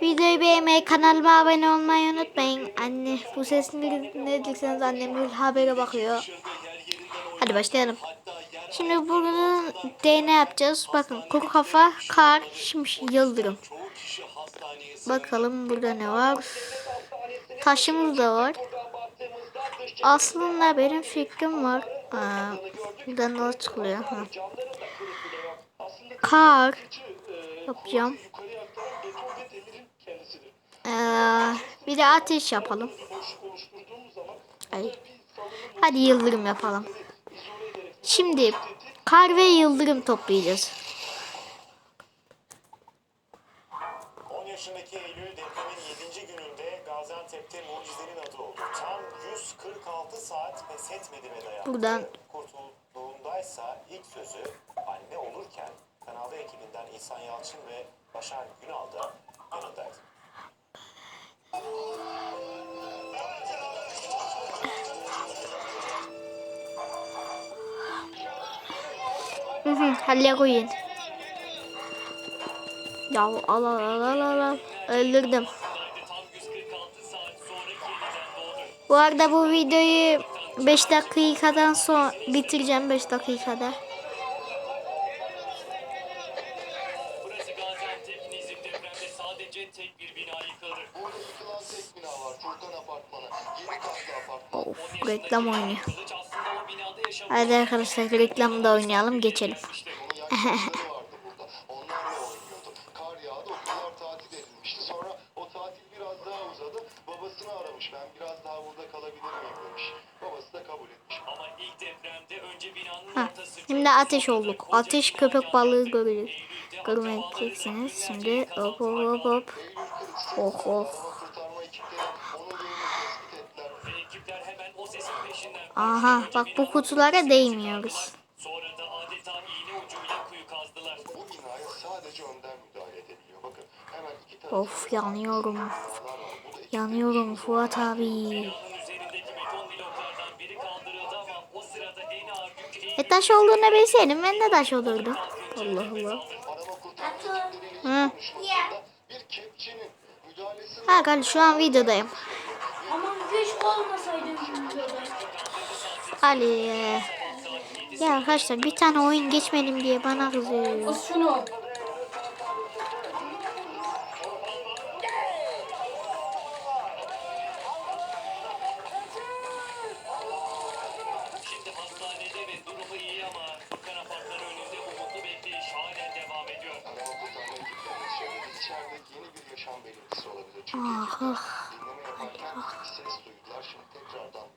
Videoyu beğenmeyi, kanalıma abone olmayı unutmayın. Anne bu ses ne dirseniz annem habere bakıyor. Hadi başlayalım. Şimdi bugün DNA yapacağız. Bakın kuru kafa, kar, şimdi yıldırım. Bakalım burada ne var. Taşımız da var. Aslında benim fikrim var. Buradan nasıl çıkılıyor? Kar yapacağım. Ee, bir de ateş yapalım. Ay. Hadi yıldırım yapalım. Şimdi kar ve yıldırım toplayacağız. 10 yaşındaki Eylül depremin 7. gününde Gaziantep'te mucizenin adı oldu. Tam 146 saat pes etmedi ve dayandı. Buradan Kurtulduğundaysa ilk sözü anne olurken kanalda ekibinden İhsan Yalçın ve Başar Günal da yanındaydı. Hı hı, halle koyun. Ya al al al al al al. Öldürdüm. Bu arada bu videoyu 5 dakikadan sonra bitireceğim 5 dakikada. Sadece tek bir bina yıkıldı. Burada yıkılan tek bina var. Furkan Apartmanı. Yeni katlı apartman. Of, reklam oynuyor. Kılıç aslında o binada yaşamış. Hadi arkadaşlar reklamda oynayalım geçelim. Burada. Onlarla oynuyordu. Kar yağdı. Okullar tatil edilmişti. Sonra o tatil biraz daha uzadı. Babasını aramış. Ben biraz daha burada kalabilir miyim demiş. Babası da kabul etmiş. Ama ilk depremde önce binanın Ha, ortası şimdi ateş olduk. Ateş köpek balığı görülür. Görmeyeceksiniz. Şimdi hop hop hop hop. Oh oh. Aha bak bu kutulara değmiyoruz. Sonra da adeta iğne ucuyla kuyu kazdılar. Bu binaya sadece önden müdahale edebiliyor. Bakın hemen iki tarafı Of yanıyorum. var. Bu da iki Yanıyorum Fuat abi. Binanın üzerindeki beton bloklardan biri kaldırıldı ama o sırada en ağır yük E taş olduğunu bilseydim ben de taş olurdum. Allah Allah. Hı. Ha galiba şu an videodayım. Ama keşke olmasaydı videoda. Ali. Ya arkadaşlar bir tane oyun geçmedim diye bana kızıyor. O şunu. Ah, ah.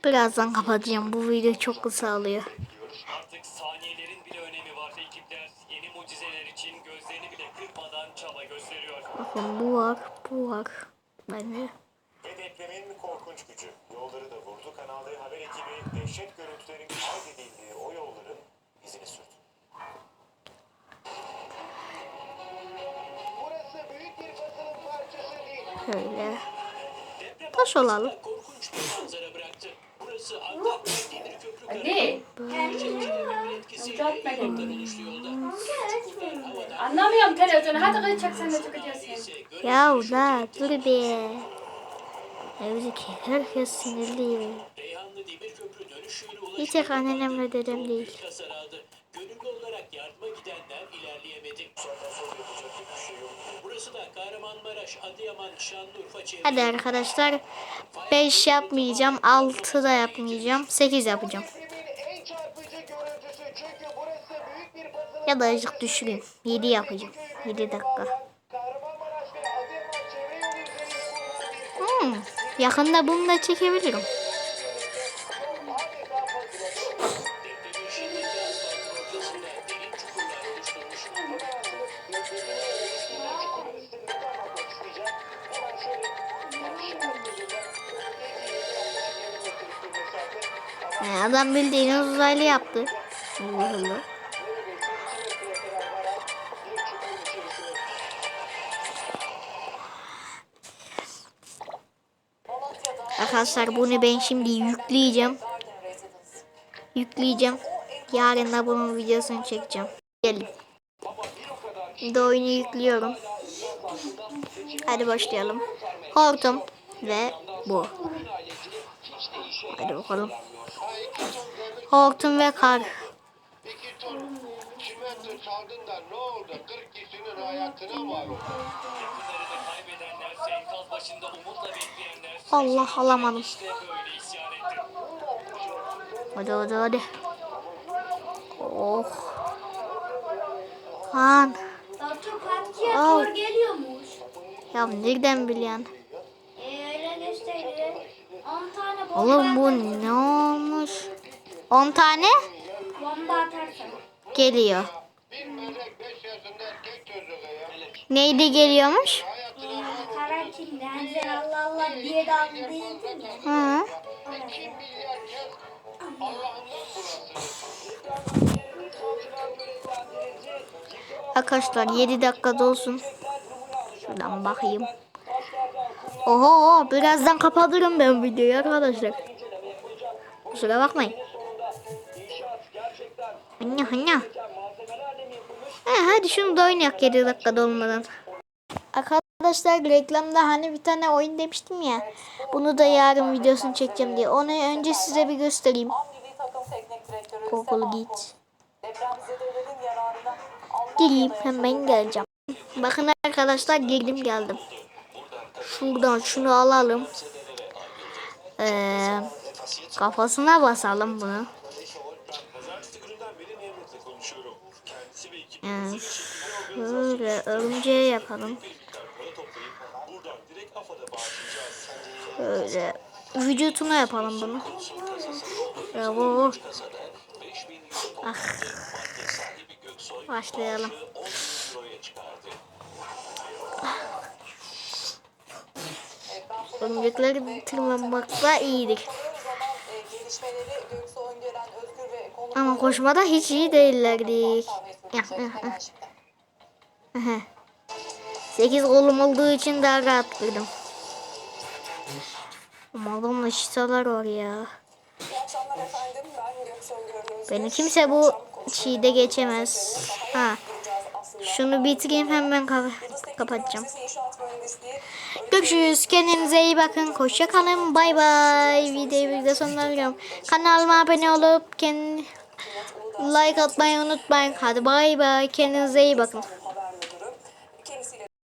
Birazdan kapatacağım. Bu video çok kısa bekliyoruz. Artık saniyelerin bile önemi var. Ekipler yeni mucizeler için gözlerini bile kırpmadan çaba gösteriyor. Bakın bu var. Bu var. Bence. Ve depremin korkunç gücü. Yolları da vurdu. Kanal D haber ekibi dehşet görüntülerin kaydedildiği Şöyle. Taş olalım. korkunç bir manzara bıraktı. Burası Antakya Demir Köprü Hadi. Anlamıyorum televizyonu. Hadi kız çek sen de çekeceksin. Ya da dur be. Evdeki herkes sinirli. Bir tek annenemle dedem değil. Gönüllü olarak yardıma gidenler ilerleyemedi. Sonra yapacak bir şey yok. Hadi arkadaşlar. 5 yapmayacağım. 6 da yapmayacağım. 8 yapacağım. Ya da azıcık düşüreyim. 7 yapacağım. 7 dakika. Hmm, yakında bunu da çekebilirim. He, adam bildiğiniz uzaylı yaptı. Allah Allah. Arkadaşlar bunu ben şimdi yükleyeceğim. Yükleyeceğim. Yarın da bunun videosunu çekeceğim. Gelin. Şimdi oyunu yüklüyorum. Hadi başlayalım. Hortum ve bu. Hadi bakalım. Hortum ve kar. İki ton çimento çaldın da ne oldu? 40 kişinin hayatına mal oldu. Yakınlarını kaybedenler, enkaz başında umutla bekleyenler Allah alamadım. Hadi hadi hadi. Oh. Han. Doktor Patkiye Al. kor geliyormuş. Ya nereden biliyorsun? E öyle gösterdi. 10 tane bomba Oğlum bu ne olmuş? 10 tane Bomba atarsan. geliyor. Bir melek 5 yaşında erkek çocuğu ya. Neydi geliyormuş? Karantin'den Allah Allah diye daldıydın ya. Hı. 2 milyar kez Allah'ından bulasınız. Arkadaşlar 7 dakika dolsun. Şuradan bakayım. Oho birazdan kapatırım ben videoyu arkadaşlar. Kusura bakmayın. Hanya hanya. He, hadi şunu da oynayak 7 dakika dolmadan. Arkadaşlar reklamda hani bir tane oyun demiştim ya. Bunu da yarın videosunu çekeceğim diye. Onu önce size bir göstereyim. Kokulu git. Gireyim hemen geleceğim. Bakın arkadaşlar girdim geldim. Şuradan şunu alalım. Ee, kafasına basalım bunu. Yani şöyle örümceği yapalım. Böyle vücutuna yapalım bunu. Bravo. Ah. Başlayalım. Örümcekleri tırmanmakla iyidir. Ama koşmada hiç iyi değillerdi. Ya, kahve ya, hemen ya. şimdi. 8 kolum olduğu için daha rahat girdim. Ama adamla var ya. Beni kimse bu çiğde geçemez. Ha. Şunu bitireyim hemen kapa- kapatacağım. Görüşürüz. Kendinize iyi bakın. Hoşça kalın. Bay bay. Videoyu burada sonlandırıyorum. Kanalıma abone olup kendi like atmayı unutmayın. Hadi bay bay. Kendinize iyi bakın.